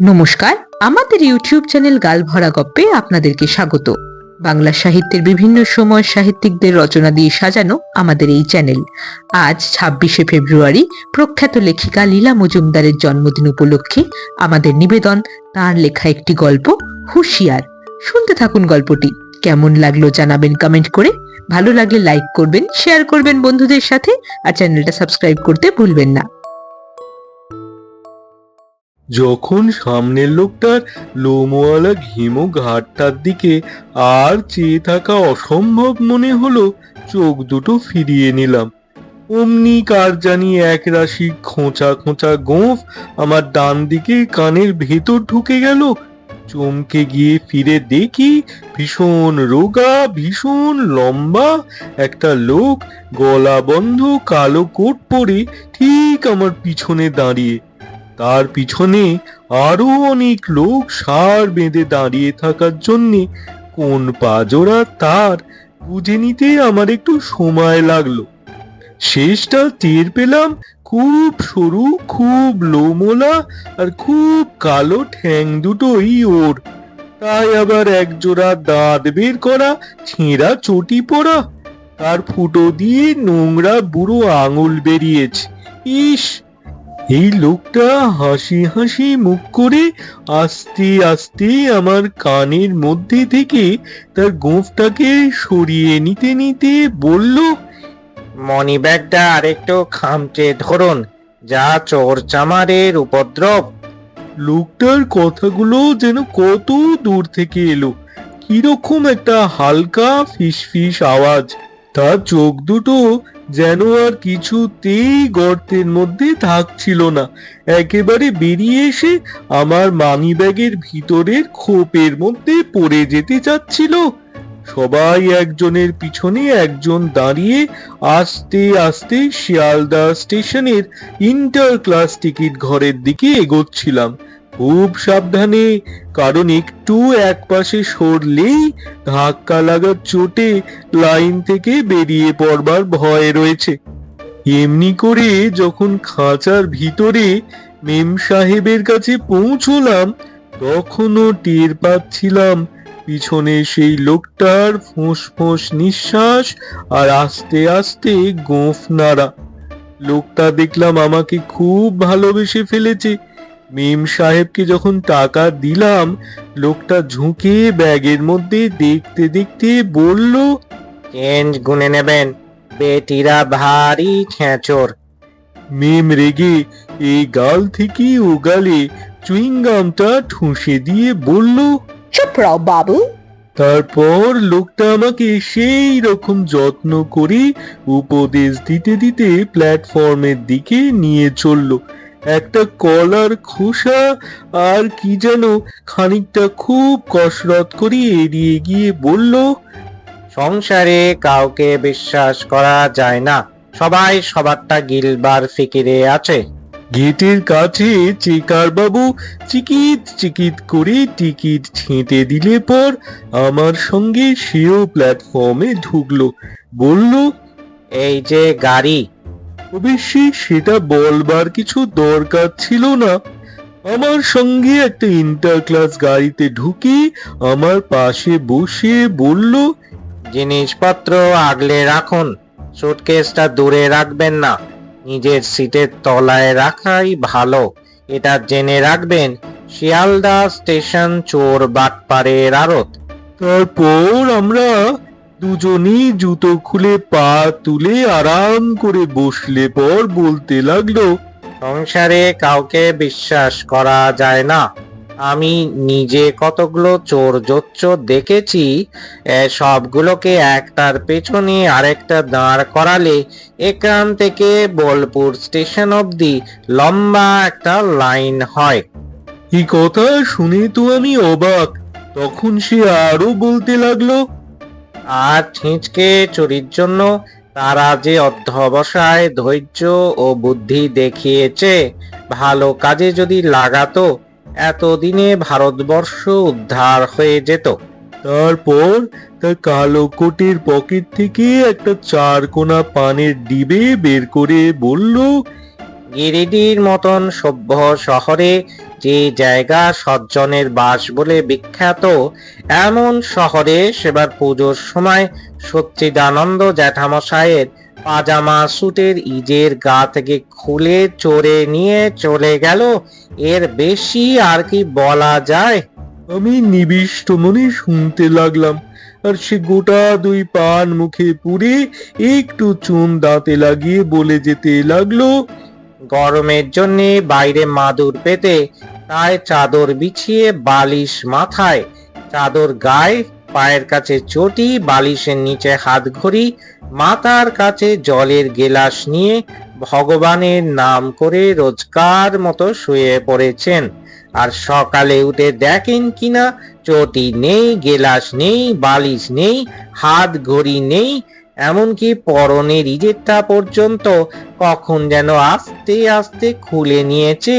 নমস্কার, আমাদের YouTube channel গালভরা গপ্পে আপনাদেরকে স্বাগত। বাংলা সাহিত্যের বিভিন্ন সময় সাহিত্যিকদের রচনা দিয়ে সাজানো আমাদের এই চ্যানেল। আজ ছাব্বিশে ফেব্রুয়ারি, প্রখ্যাত লেখিকা লীলা মজুমদারের জন্মদিন উপলক্ষে আমাদের নিবেদন, তার লেখা একটি গল্প, হুঁশিয়ার। শুনতে থাকুন গল্পটি। কেমন লাগল জানাবেন কমেন্ট করে। ভালো লাগলে লাইক করবেন শেয়ার করবেন বন্ধুদের সাথে, আর চ্যানেলটা সাবস্ক্রাইব করতে ভুলবেন না। যখন সামনের লোকটার লোমওয়ালা ঘিমো ঘাটটার দিকে আর চেয়ে থাকা অসম্ভব মনে হলো, চোখ দুটো ফিরিয়ে নিলাম। অমনি কার জানি এক রাশি খোঁচা খোঁচা গোঁফ আমার ডান দিকে কানের ভেতর ঢুকে গেল। চমকে গিয়ে ফিরে দেখি ভীষণ রোগা, ভীষণ লম্বা একটা লোক গলা বন্ধ, কালো কোট পরে ঠিক আমার পিছনে দাঁড়িয়ে। তার পিছনে আরও অনেক লোক সার বেঁধে দাঁড়িয়ে থাকার জন্যে কোন পাজোড়া তার বুঝে নিতে আমার একটু সময় লাগল। শেষটা টের পেলাম খুব সরু, খুব লোমোলা আর খুব কালো ঠ্যাং দুটোই ওর। তাই আবার একজোড়া দাঁত বের করা, ছেঁড়া চটি পড়া তার ফুটো দিয়ে নোংরা বুড়ো আঙুল বেরিয়েছে। ইস এই লোকটা হাসি হাসি মুখ করে আস্তে আস্তে আমার কানের মধ্যে থেকে তার গোঁফটাকে সরিয়ে নিতে নিতে বলল মনি ব্যাগটা আরেকটু খামচে ধরুন যা চোর চামারের উপদ্রব। লোকটার কথাগুলো যেন কত দূর থেকে এলো। কীরকম একটা হালকা ফিসফিস আওয়াজ। তার চোখ দুটো যেন আর কিছুতেই গর্তের মধ্যে থাকছিল না। একেবারে বেরিয়ে এসে আমার মানি ব্যাগের ভিতরের খোপের মধ্যে পড়ে যেতে চাচ্ছিল। সবাই একজনের পিছনে একজন দাঁড়িয়ে আস্তে আস্তে শিয়ালদা স্টেশনের ইন্টার ক্লাস টিকিট ঘরের দিকে এগোচ্ছিলাম। খুব সাবধানে, কারণ একটু এক পাশে সরলেই ধাক্কা লাগার চোটে লাইন থেকে বেরিয়ে পড়বার ভয় রয়েছে। এমনি করে যখন খাঁচার ভিতরে মেম সাহেবের কাছে পৌঁছলাম, তখনও টের পাচ্ছিলাম পিছনে সেই লোকটার ফোঁস ফোঁস নিঃশ্বাস আর আস্তে আস্তে গোঁফ নাড়া। লোকটা দেখলাম আমাকে খুব ভালোবেসে ফেলেছে। মেম সাহেবকে যখন টাকা দিলাম লোকটা ঝুঁকে ব্যাগের মধ্যে দেখতে দেখতে বলল চেঞ্জ গুনে নেবেন বেটিরা ভারী ছেঁচোর মেম রেগে এই গাল থেকে ও গালে চুইংগামটা ঠুসে দিয়ে বলল চুপ রাও বাবু। তারপর লোকটা আমাকে সেই রকম যত্ন করে উপদেশ দিতে দিতে প্ল্যাটফর্মের দিকে নিয়ে চলল। একটা কলার খোসা আর কি যেন খানিকটা খুব কসরত করে এড়িয়ে গিয়ে বলল সংসারে কাউকে বিশ্বাস করা যায় না। সবাই সবারটা গিলবার ফিকিরে আছে। গেটের কাছে চেকার বাবু চিকিত চিকিত করে টিকিট ছেঁটে দিলে পর আমার সঙ্গে সেও প্ল্যাটফর্মে ঢুকলো। বলল এই যে গাড়ি অবশ্যই সেটা বলবার কিছু দরকার ছিল না। আমার সঙ্গে একটা ইন্টার ক্লাস গাড়িতে ঢুকে আমার পাশে বসে বলল জিনিসপত্র আগলে রাখুন সুটকেসটা দূরে রাখবেন না নিজের সিটের তলায় রাখাই ভালো। এটা জেনে রাখবেন শিয়ালদা স্টেশন চোর বাটপাড়ের আড়ত। তারপর আমরা দুজনেই জুতো খুলে পা তুলে আরাম করে বসলে পর বলতে লাগল সংসারে কাউকে বিশ্বাস করা যায় না। আমি নিজে কতগুলো চোর জোচ্চোর দেখেছি এ সবগুলোকে একটার পেছনে আরেকটা দাঁড় করালে এখান থেকে বোলপুর স্টেশন অবধি লম্বা একটা লাইন হয়। এই কথা শুনে তো আমি অবাক। তখন সে আরও বলতে লাগল আর ছিঁচকে চুরির জন্য তারা যে অধ্যবসায় ধৈর্য ও বুদ্ধি দেখিয়েছে ভালো কাজে যদি লাগাতো এতদিনে ভারতবর্ষ উদ্ধার হয়ে যেত। তারপর তার কালো কোটের পকেট থেকে একটা চার কোনা পানের ডিবে বের করে বলল গিরিডির মতন সভ্য শহরে যে জায়গা সজ্জনের বাস বলে বিখ্যাত এমন শহরে সেবার পুজোর সময় সচ্চিদানন্দ জ্যাঠামশায়ের পাজামা স্যুটের ইজের গা থেকে খুলে চড়ে নিয়ে চলে গেল। এর বেশি আর কি বলা যায়? আমি নিবিষ্ট মনে শুনতে লাগলাম আর সে গোটা দুই পান মুখে পুরে একটু চুন দাঁতে লাগিয়ে বলে যেতে লাগল। গরমের জন্য বাইরে মাদুর পেতে তাই চাদর বিছিয়ে বালিশ মাথায়, চাদর গায়ে, পায়ের কাছে চটি, বালিশের নিচে হাত ঘড়ি, মাতার কাছে জলের গেলাস নিয়ে ভগবানের নাম করে রোজকার মতো শুয়ে পড়েছেন। আর সকালে উঠে দেখেন কিনা, চটি নেই, গেলাস নেই, বালিশ নেই, হাত ঘড়ি নেই, এমনকি পরনের ইজেরটা পর্যন্ত কখন যেন আস্তে আস্তে খুলে নিয়েছে।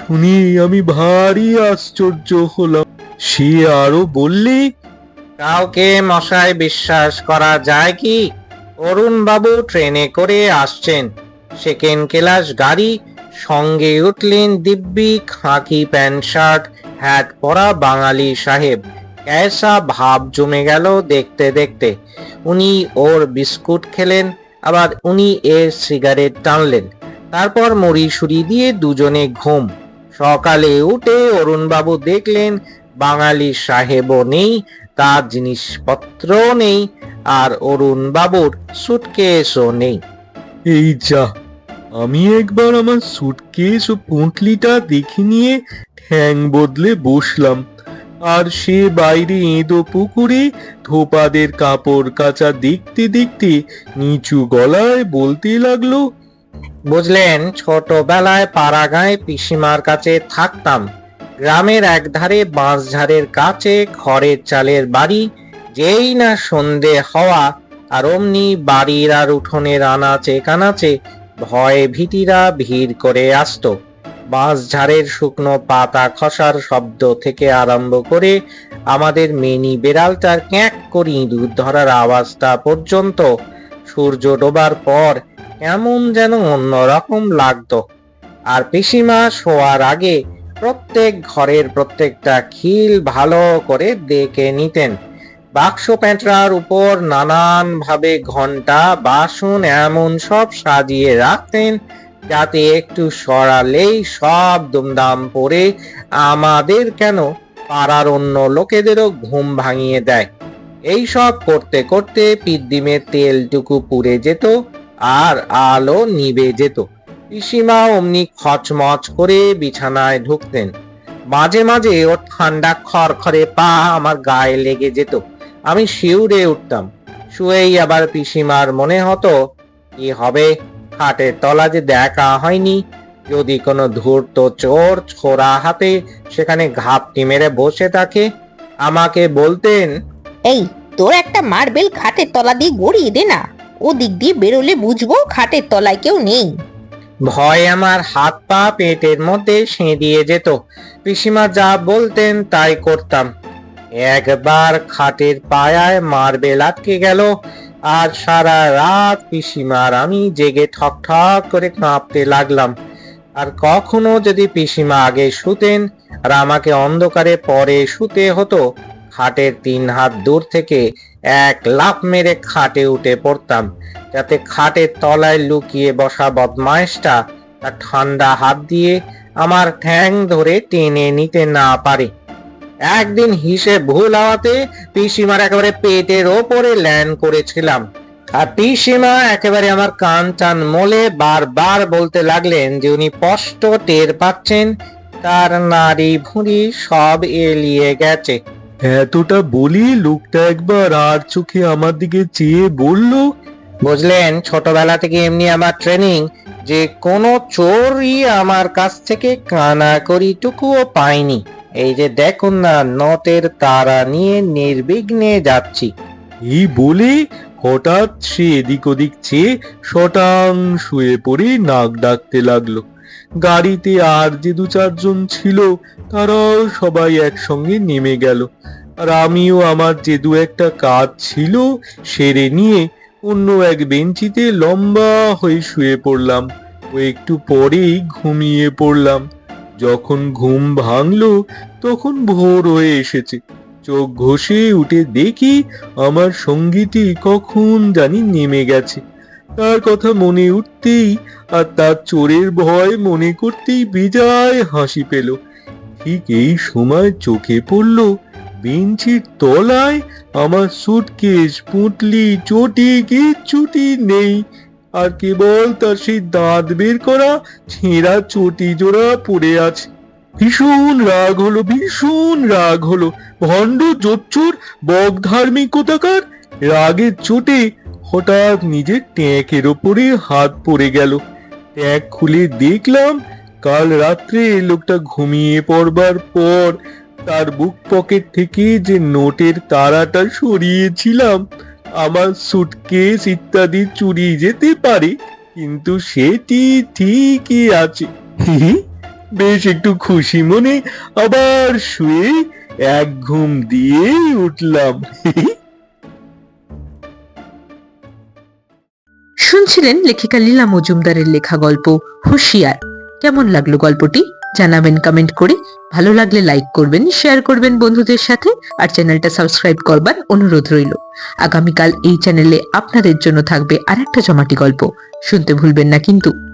শুনে আমি ভারী আশ্চর্য হলাম। সে আরও বললে, কাউকে মশায় বিশ্বাস করা যায় কি? অরুণ বাবু ট্রেনে করে আসছেন। সেকেন্ড ক্লাস গাড়ি, সঙ্গে উঠলেন দিব্যি খাঁকি প্যান্ট শার্ট হ্যাট পরা বাঙালি সাহেব। ক্যাসা ভাব জমে গেল দেখতে দেখতে। উনি ওর বিস্কুট খেলেন, আবার উনি এর সিগারেট টানলেন। তারপর মুড়ি সুড়ি দিয়ে দুজনে ঘুম। সকালে উঠে অরুণবাবু দেখলেন, বাঙালি সাহেবও নেই, তার জিনিসপত্র নেই, আর অরুণ বাবুর সুটকেসও নেই। এই যা, আমি একবার আমার সুটকেস ও পুঁটলিটা দেখে নিয়ে ঠ্যাং বদলে বসলাম, আর সে বাইরে এঁদো পুকুরে ধোপাদের কাপড় কাচা দেখতে দেখতে নিচু গলায় বলতে লাগল বুঝলেন, ছোটবেলায় পাড়াগাঁয় পিসিমার কাছে থাকতাম। গ্রামের একধারে বাঁশঝাড়ের কাছে খড়ের চালের বাড়ি, যেই না সন্ধে হওয়া, আর অমনি বাড়ির আর উঠোনের আনাচে কানাচে ভয়ে ভীতিরা ভিড় করে আসতো। বাঁশঝাড়ের শুকনো পাতা খসার শব্দ থেকে আরম্ভ করে আমাদের মেনি বেড়ালটার ক্যাঁক করি দুধ ধরার আওয়াজটা পর্যন্ত সূর্য ডোবার পর কেমন যেন অন্যরকম লাগতো। আর পিসিমা শোয়ার আগে প্রত্যেক ঘরের প্রত্যেকটা খিল ভালো করে দেখে নিতেন। বাক্স প্যাঁটরার উপর নানান ভাবে ঘণ্টা বাসন এমন সব সাজিয়ে রাখতেন যাতে একটু সরালেই সব দুমদাম পরে আমাদের কেন পাড়ার অন্য লোকেদেরও ঘুম ভাঙিয়ে দেয়। এই সব করতে করতে পিদ্দিমের তেলটুকু পুড়ে যেত। আর আলো নিবে যেত। পিসিমা অমনি খচমচ করে বিছানায় ঢুকতেন। মাঝে মাঝে ওর ঠান্ডা খড়খড়ে পা আমার গায়ে লেগে যেত। আমি শিউরে উঠতাম। শুয়েই আবার পিসিমার মনে হতো, কি হবে? খাটের তলা যে দেখা হয়নি। যদি কোনো ধূর্ত চোর ছোড়া হাতে সেখানে ঘাপটি মেরে বসে থাকে, আমাকে বলতেন, এই, তোর একটা মার্বেল খাটের তলা দিয়ে গড়িয়ে দে না। ও দিক দিয়ে বেরোলে বুঝব খাটের তলায় কেউ নেই। ভয় আমার হাত পা পেটের মধ্যে সেঁধিয়ে যেত। পিসিমা যা বলতেন তাই করতাম। একবার খাটের পায়ায় মার্বেল আটকে গেল, আর সারা রাত পিসিমার আমি জেগে ঠক ঠক করে কাঁপতে লাগলাম। আর কখনো যদি পিসিমা আগে শুতেন আর আমাকে অন্ধকারে পরে শুতে হতো, খাটের তিন হাত দূর থেকে এক লাফ মেরে খাটে উঠে পড়তাম। যাতে খাটের তলায় লুকিয়ে বসা বদমাইশটা তার ঠান্ডা হাত দিয়ে আমার ঠ্যাং ধরে টেনে নিতে না পারে। একদিন হিসেব ভুল হওয়াতে পিসিমার একেবারে পেটের ওপরে ল্যান্ড করেছিলাম। আর পিসিমা একেবারে আমার কান টান মোলে বারবার বলতে লাগলেন যে উনি স্পষ্ট টের পাচ্ছেন, তার নারী ভুঁড়ি সব এলিয়ে গেছে। এতটা বলি লোকটা একবার আর চোখে আমার দিকে চেয়ে বলল বুঝলেন ছোটবেলা থেকে এমনি আমার ট্রেনিং যে কোনো চোরই আমার কাছ থেকে কানা করিটুকুও পাইনি এই যে দেখুন না নটের তারা নিয়ে নির্বিঘ্নে যাচ্ছি। এই বলে হঠাৎ সে এদিক ওদিক চেয়ে শটাং শুয়ে পড়ে নাক ডাকতে লাগল। গাড়িতে আর যে দু চারজন ছিল, তারাও সবাই একসঙ্গে নেমে গেল। আর আমিও আমার যে দু একটা কাজ ছিল, সেরে নিয়ে অন্য এক বেঞ্চিতে লম্বা হয়ে শুয়ে পড়লাম। ও একটু পরেই ঘুমিয়ে পড়লাম। যখন ঘুম ভাঙলো, তখন ভোর হয়ে এসেছে। চোখ ঘষে উঠে দেখি আমার সঙ্গীটি কখন জানি নেমে গেছে। তার কথা মনে উঠতেই আর তার চোরের ভয় মনে করতেই বিজয় হাসি পেল। ঠিক এই সময় চোখে পড়ল বেঞ্চির তলায় আমার সুটকেস, পুঁটলি, চটি, কিচ্ছুটি নেই। আর কেবল তার সেই দাঁত বের করা, ছেঁড়া চটি জোড়া পড়ে আছে। ভীষণ রাগ হলো, ভীষণ রাগ হলো। ভণ্ড জোচ্চুর বক ধার্মিকতাকার রাগের চোটে হঠাৎ নিজের ট্যাঁকের ওপরে হাত পড়ে গেল। ট্যাঁক খুলে দেখলাম, কাল রাত্রে লোকটা ঘুমিয়ে পড়বার পর তার বুক পকেট থেকে যে নোটের তারাটা সরিয়েছিলাম, আমার সুটকেস ইত্যাদি চুরি যেতে পারে, কিন্তু সেটি ঠিকই আছে। বেশ একটু খুশি মনে আবার শুয়ে এক ঘুম দিয়ে উঠলাম। শুনছিলেন লেখিকা লীলা মজুমদারের লেখা গল্প হুঁশিয়ার। কেমন লাগল গল্পটি? জানাবেন কমেন্ট করে। ভালো লাগলে লাইক করবেন শেয়ার করবেন বন্ধুদের সাথে, আর চ্যানেলটা সাবস্ক্রাইব করবার অনুরোধ রইল। আগামীকাল এই চ্যানেলে আপনাদের জন্য থাকবে আরেকটা জমাটি গল্প। শুনতে ভুলবেন না কিন্তু।